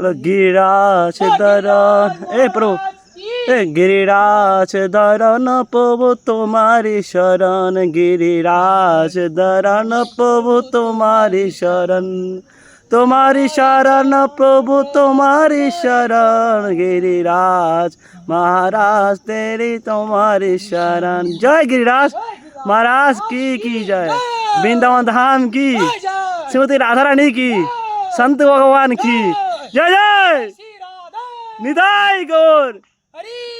হরে গিরাজ দরন এ প্রভু এ গিরিরাজ দরন প্রভু তোমারি শরণ গিরিরাজ দরন প্রভু তোমারি শরণ তোমারি শরণ প্রভু তোমারি শরণ গিরিরাজ মহারাজ তেরি তোমারি শরণ জয় गिरिराज महाराज की की जय वृंदावन धाम की श्रीमती राधा रानी की संत भगवान की জয় জয় নিদাই গৌর হরি